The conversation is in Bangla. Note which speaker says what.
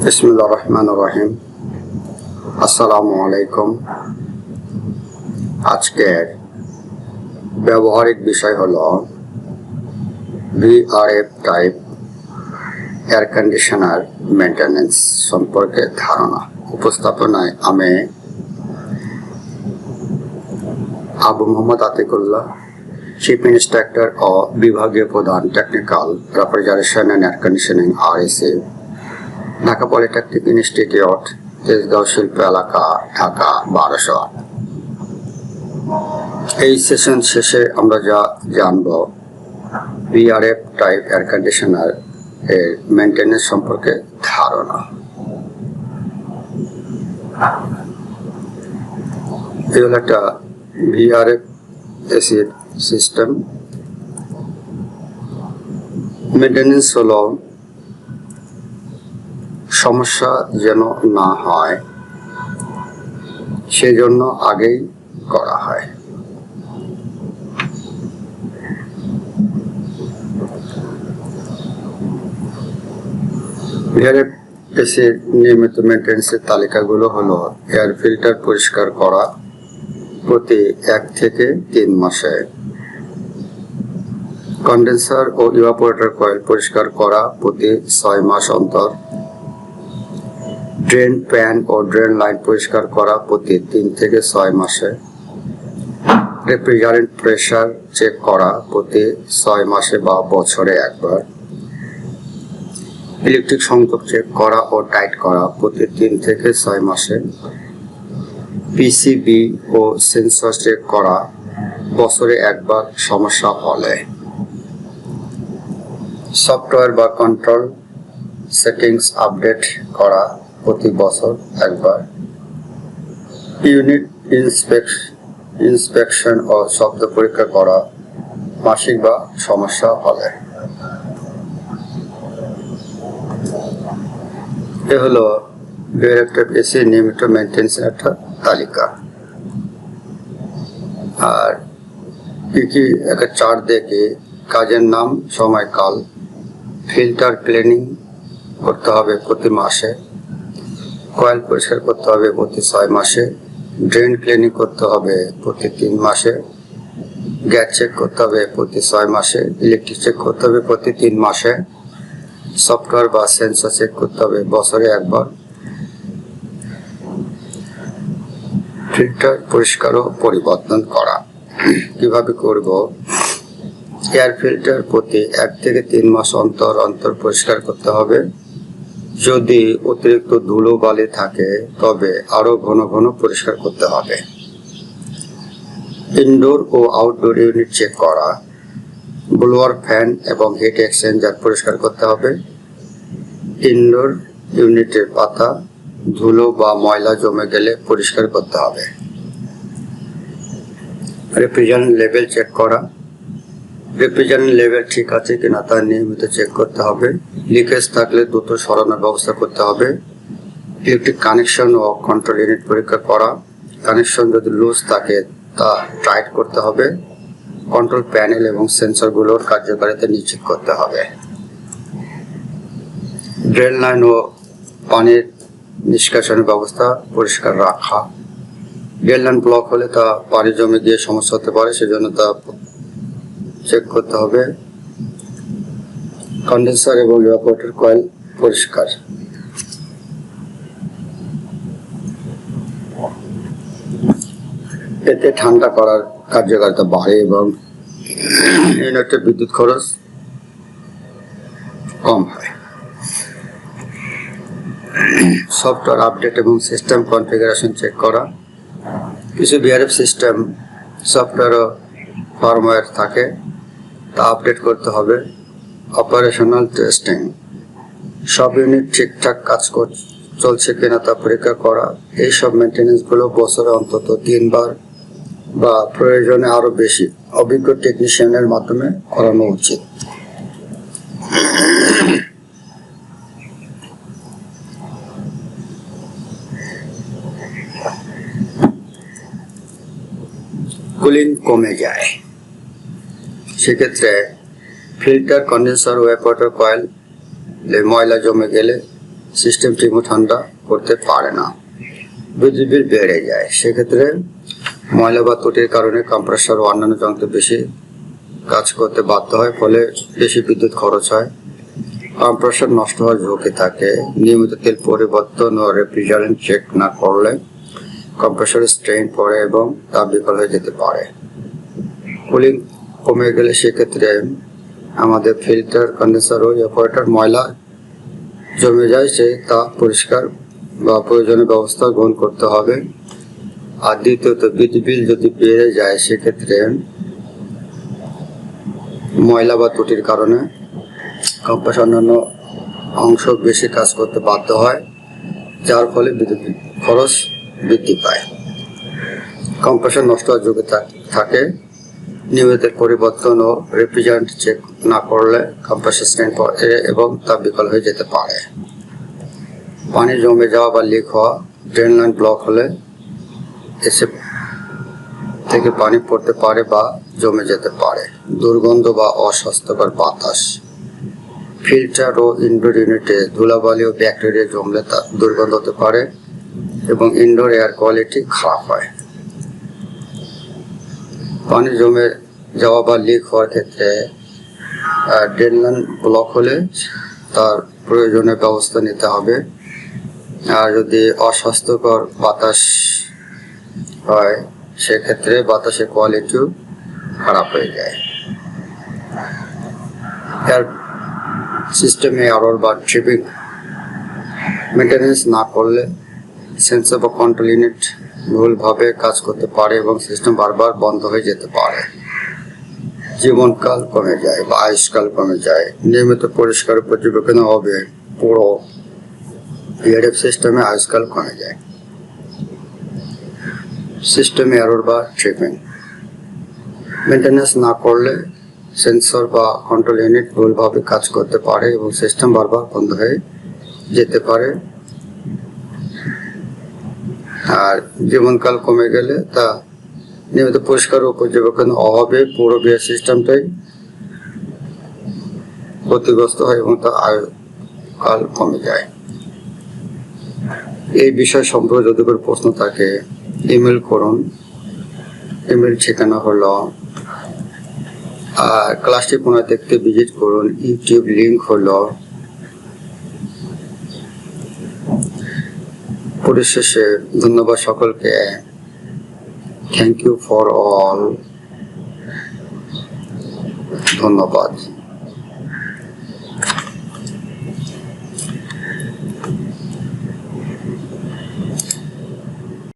Speaker 1: বিসমুল্লাহ রহমান রহিম আসসালামু আলাইকুম আজকের ব্যবহারিক বিষয় হল VRF type air conditioner maintenance সম্পর্কে ধারণা। উপস্থাপনায় আমি আবু মোহাম্মদ আতিকুল্লাহ চিফ ইন্সট্রাক্টর ও বিভাগীয় প্রধান technical refrigeration and air conditioning R Dhaka polytechnic institute, Tejgaon শিল্প এলাকা, ঢাকা বারোশো এই সেশন শেষে আমরা যা জানব বিআরএফ টাইপ এয়ার কন্ডিশনার এর মেনটেন্যান্স সম্পর্কে ধারণা। এই হলো একটা ভিআরএফ এসির সিস্টেম মেনটেন্যান্স হলো সমস্যা যেন না হয়, সেজন্য আগেই করা হয়। নিয়মিত মেনটেন্সের তালিকাগুলো হলো এয়ার ফিল্টার পরিষ্কার করা প্রতি এক থেকে তিন মাসে কন্ডেন্সার ও ইভাপোরেটর কয়েল পরিষ্কার করা প্রতি ছয় মাস অন্তর ড্রেন প্যান ও ড্রেন লাইন পরিষ্কার করা প্রতি তিন থেকে ছয় মাসে। রেফ্রিজারেন্ট প্রেশার চেক করা প্রতি ছয় মাসে বা বছরে একবার। ইলেকট্রিক সংযোগ চেক করা ও টাইট করা প্রতি তিন থেকে ছয় মাসে। পিসিবি ও সেন্সর চেক করা বছরে একবার সমস্যা হলে। সফটওয়্যার বা কন্ট্রোল সেটিংস আপডেট করা প্রতি বছর একবার। ইউনিট ইন্সপেকশন ও শব্দ পরীক্ষা করা মাসিক বা সমস্যা হলে। এ হলো ডিরেক্টর এসি নিয়মিত মেনটেন্স একটা তালিকা। আর কি কি একটা চার্ট দেখে কাজের নাম, সময়কাল ফিল্টার ক্লিনিং করতে হবে প্রতি মাসে। কয়েল পরিষ্কার করতে হবে প্রতি ছয় মাসে। ড্রেন ক্লিনিং করতে হবে প্রতি তিন মাসে। গ্যাস চেক করতে হবে প্রতি ছয় মাসে। ইলেকট্রিক চেক করতে হবে প্রতি তিন মাসে। সফটওয়্যার বা সেন্সর চেক করতে হবে বছরে একবার। ফিল্টার পরিষ্কার ও পরিবর্তন করা। কীভাবে করব? এয়ার ফিল্টার প্রতি এক থেকে তিন মাস অন্তর অন্তর পরিষ্কার করতে হবে। যদি অতিরিক্ত ধুলো বালি থাকে, তবে আরও ঘন ঘন পরিষ্কার করতে হবে। ইনডোর ও আউটডোর ইউনিট চেক করা, ব্লোয়ার ফ্যান এবং হিট এক্সচেঞ্জার পরিষ্কার করতে হবে। ইনডোর ইউনিটের পাতা, ধুলো বা ময়লা জমে গেলে পরিষ্কার করতে হবে। রেফ্রিজারেন্ট লেভেল চেক করা রেফ্রিজারেন্ট লেভেল ঠিক আছে কিনা তা নিয়মিত চেক করতে হবে। লিকেজ থাকলে দ্রুত সরানোর ব্যবস্থা করতে হবে। ইলেকট্রিক কানেকশন ও কন্ট্রোল ইউনিট পরীক্ষা করা। কানেকশন যদি লুজ থাকে তা টাইট করতে হবে। কন্ট্রোল প্যানেল এবং সেন্সরগুলোর কার্যকারিতা নিশ্চিত করতে হবে। ড্রেন লাইন ও পানির নিষ্কাশনের ব্যবস্থা পরিষ্কার রাখা। ড্রেন লাইন ব্লক হলে তা পানি জমে গিয়ে সমস্যা হতে পারে, সেজন্য তা চেক করতে হবে। কন্ডেন্সার এবং ইভাপোরেটর কয়েল পরিষ্কার। এতে ঠান্ডা করার কার্যকারিতা বাড়ে এবং ইউনিটের বিদ্যুৎ খরচ কম হয়। সফটওয়্যার আপডেট এবং সিস্টেম কনফিগারেশন চেক করা। কিছু বিআরএফ সিস্টেম সফটওয়্যার ও ফার্মওয়্যার থাকে। তা আপডেট করতে হবে। অপারেশনাল টেস্টিং সব ইউনিট ঠিকঠাক কাজ চলছে কিনা তা পরীক্ষা করা। এইসব মেনটেন্যান্সগুলো বছরে অন্তত তিনবার বা প্রয়োজনে আরও বেশি। অভিজ্ঞ টেকনিশিয়ানের মাধ্যমে করানো উচিত। কুলিং কমে যায়। সেক্ষেত্রে ফিল্টার কন্ডেন্সার ও ওয়াটার কয়েল ময়লা জমে গেলে সিস্টেম ঠিকমতো ঠান্ডা করতে পারে না। বিদ্যুৎ বিল বেড়ে যায়। সেক্ষেত্রে ময়লা বা ত্রুটির কারণে কম্প্রেসার ও অন্যান্য যন্ত্র বেশি কাজ করতে বাধ্য হয়, ফলে বেশি বিদ্যুৎ খরচ হয়। কম্প্রেসর নষ্ট হওয়ার ঝুঁকি থাকে। নিয়মিত তেল পরিবর্তন ও রেফ্রিজারেন্ট চেক না করলে কম্প্রেসরে স্ট্রেন পড়ে এবং তা বিকল হয়ে যেতে পারে। কুলিং কমে গেলে সেক্ষেত্রে আমাদের ফিল্টার কন্ডেন্সার ও এপারেটর ময়লা জমে যায়, সে তা পরিষ্কার বা প্রয়োজনীয় ব্যবস্থা গ্রহণ করতে হবে। আর দ্বিতীয়ত, বিদ্যুৎ বিল যদি বেড়ে যায়, সেক্ষেত্রে ময়লা বা ত্রুটির কারণে কম্পাস অন্যান্য অংশ বেশি কাজ করতে বাধ্য হয়, যার ফলে বিদ্যুৎ খরচ বৃদ্ধি পায়। কম্প্রেসর নষ্ট হওয়ার ঝুঁকি থাক- থাকে নিয়মিত পরিবর্তন ও রেফ্রিজারেন্ট চেক না করলে কম্প্রেসর স্ট্যান্ড এবং তা বিকল হয়ে যেতে পারে। পানি জমে যাওয়া বা লিক হওয়া ড্রেন লাইন ব্লক হলে এসে থেকে পানি পড়তে পারে বা জমে যেতে পারে। দুর্গন্ধ বা অস্বাস্থ্যকর বাতাস। ফিল্টার ও ইনডোর ইউনিটে ধুলাবালি ও ব্যাকটেরিয়া জমলে তা দুর্গন্ধ হতে পারে এবং ইনডোর এয়ার কোয়ালিটি খারাপ হয়। পানি জমে যাওয়া বা লিক হওয়ার ক্ষেত্রে ড্রেন লাইন ব্লক হলে তার প্রয়োজনীয় ব্যবস্থা নিতে হবে। আর যদি অস্বাস্থ্যকর বাতাস হয়, সেক্ষেত্রে বাতাসের কোয়ালিটিও খারাপ হয়ে যায়। এয়ার সিস্টেমে আরোর বা ট্রিপিং মেনটেন্যান্স না করলে সেন্সর বা কন্ট্রোল ইউনিট ভুলভাবে কাজ করতে পারে এবং সিস্টেম বারবার বন্ধ হয়ে যেতে পারে। জীবনকাল কমে যায় বা আয়ুষ্কাল কমে যায়। নিয়মিত পরিষ্কার পর্যবেক্ষণ হবে। পুরো বিআরএফ সিস্টেমে আয়ুষ্কাল কমে যায়। সিস্টেম এরর বা ট্রিপিং মেনটেন্যান্স না করলে সেন্সর বা কন্ট্রোল ইউনিট ভুলভাবে কাজ করতে পারে এবং সিস্টেম বারবার বন্ধ হয়ে যেতে পারে। আর জীবনকাল কমে গেলে তা নিয়মিত পরিষ্কার ও পর্যবেক্ষণ অভাবে পুরো বিয়ার সিস্টেমটাই ক্ষতিগ্রস্ত হয় এবং তা আয়ুকাল কমে যায়। এই বিষয় সম্পর্কে যদি কোনো প্রশ্ন থাকে, ইমেল করুন। ইমেল ঠিকানা হলো আর ক্লাসটি পুনরায় দেখতে ভিজিট করুন। ইউটিউব লিঙ্ক হলো পরিশেষে ধন্যবাদ সকলকে। থ্যাংক ইউ ফর অল ধন্যবাদ।